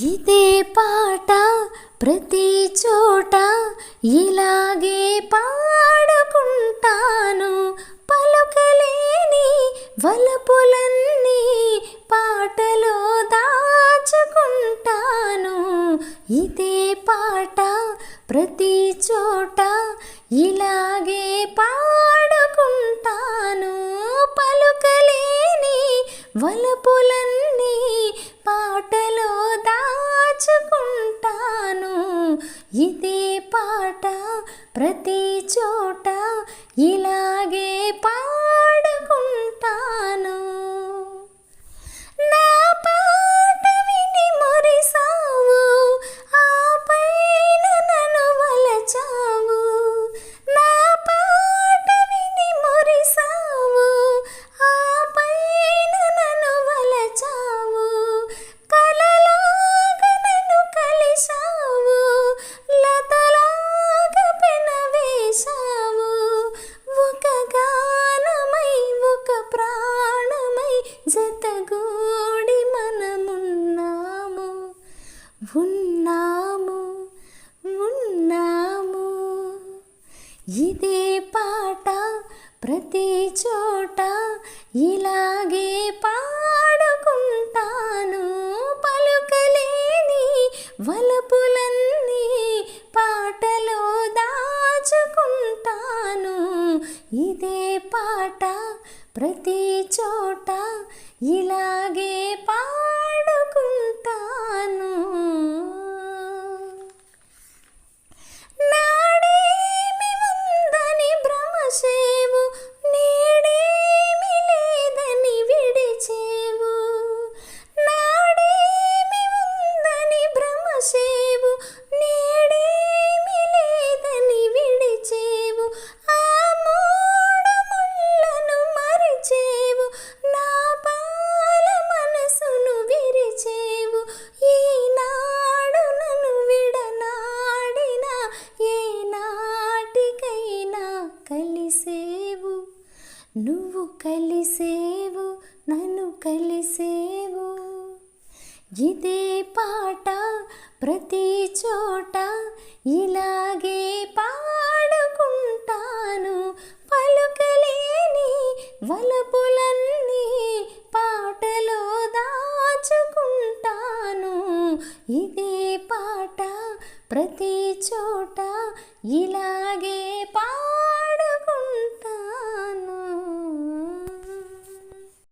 ఇదే పాట ప్రతి చోట ఇలాగే పాడుకుంటాను. పలుకలేని వలపులన్నీ పాటలో దాచుకుంటాను. ఇదే పాట ప్రతి చోట ఇలాగే పాడుకుంటాను. పలుకలేని వలపులన్నీ పాటలో దాచుకుంటాను. ఇదే పాట ప్రతి చోట ఇలాగే పా ప్రతి చోట ఇలాగే పాడుకుంటాను. పలుకలేని వలపులన్నీ పాటలో దాచుకుంటాను. ఇదే పాట ప్రతి చోట ఇలాగే పాడుకుంటాను నువ్వు కలిసేవు నన్ను కలిసేవు. ఇదే పాట ప్రతి చోట ఇలాగే పాడుకుంటాను. పలుకలేని వలపులన్నీ పాటలో దాచుకుంటాను. ఇదే పాట ప్రతి చోట ఇలాగే